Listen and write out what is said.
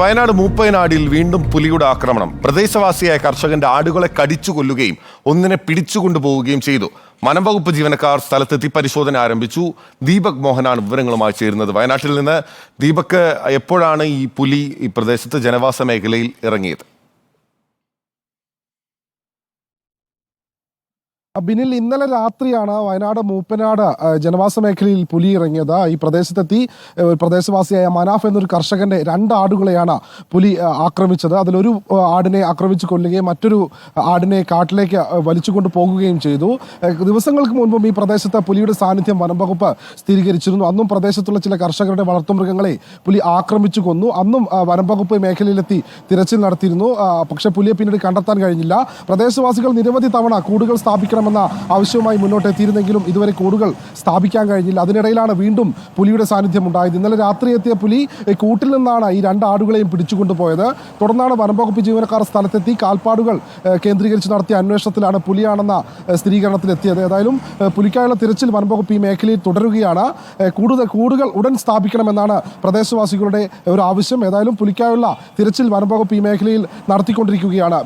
വയനാട് മൂപ്പയനാടിൽ വീണ്ടും പുലിയുടെ ആക്രമണം. പ്രദേശവാസിയായ കർഷകന്റെ ആടുകളെ കടിച്ചു കൊല്ലുകയും ഒന്നിനെ പിടിച്ചുകൊണ്ടുപോവുകയും ചെയ്തു. വനംവകുപ്പ് ജീവനക്കാർ സ്ഥലത്തെത്തി പരിശോധന ആരംഭിച്ചു. ദീപക് മോഹനാണ് വിവരങ്ങളുമായി ചേരുന്നത്. വയനാട്ടിൽ നിന്ന് ദീപക് എപ്പോഴാണ് ഈ പുലി ഈ പ്രദേശത്ത് ജനവാസ മേഖലയിൽ ഇറങ്ങിയത്? ബിനിൽ ഇന്നലെ രാത്രിയാണ് വയനാട് മൂപ്പനാട് ജനവാസ മേഖലയിൽ പുലി ഇറങ്ങിയത് ഈ പ്രദേശത്തെത്തി പ്രദേശവാസിയായ മനാഫ് എന്നൊരു കർഷകന്റെ രണ്ട് ആടുകളെയാണ് പുലി ആക്രമിച്ചത്. അതിലൊരു ആടിനെ ആക്രമിച്ചു കൊല്ലുകയും മറ്റൊരു ആടിനെ കാട്ടിലേക്ക് വലിച്ചുകൊണ്ട് പോകുകയും ചെയ്തു. ദിവസങ്ങൾക്ക് മുൻപും ഈ പ്രദേശത്ത് പുലിയുടെ സാന്നിധ്യം വനം വകുപ്പ് സ്ഥിരീകരിച്ചിരുന്നു. അന്നും പ്രദേശത്തുള്ള ചില കർഷകരുടെ വളർത്തുമൃഗങ്ങളെ പുലി ആക്രമിച്ചു കൊന്നു. അന്നും വനംവകുപ്പ് വനം വകുപ്പ് മേഖലയിലെത്തി തിരച്ചിൽ നടത്തിയിരുന്നു. പക്ഷേ പുലിയെ പിന്നീട് കണ്ടെത്താൻ കഴിഞ്ഞില്ല. പ്രദേശവാസികൾ നിരവധി തവണ കൂടുകൾ സ്ഥാപിക്കണമെന്ന ആവശ്യവുമായി മുന്നോട്ടെത്തിയിരുന്നെങ്കിലും ഇതുവരെ കൂടുകൾ സ്ഥാപിക്കാൻ കഴിഞ്ഞില്ല. അതിനിടയിലാണ് വീണ്ടും പുലിയുടെ സാന്നിധ്യം ഉണ്ടായത്. ഇന്നലെ രാത്രി എത്തിയ പുലി കൂട്ടിൽ നിന്നാണ് ഈ രണ്ട് ആടുകളെയും പിടിച്ചുകൊണ്ടുപോയത്. തുടർന്നാണ് വനംവകുപ്പ് ജീവനക്കാർ സ്ഥലത്തെത്തി കാൽപ്പാടുകൾ കേന്ദ്രീകരിച്ച് നടത്തിയ അന്വേഷണത്തിലാണ് പുലിയാണെന്ന സ്ഥിരീകരണത്തിലെത്തിയത്. ഏതായാലും പുലിക്കായുള്ള തിരച്ചിൽ വനംവകുപ്പ് ഈ മേഖലയിൽ തുടരുകയാണ്. കൂടുതൽ കൂടുകൾ ഉടൻ സ്ഥാപിക്കണമെന്നാണ് പ്രദേശവാസികളുടെ ഒരു ആവശ്യം. ഏതായാലും പുലിക്കായുള്ള തിരച്ചിൽ വനംവകുപ്പ് ഈ മേഖലയിൽ നടത്തിക്കൊണ്ടിരിക്കുകയാണ്.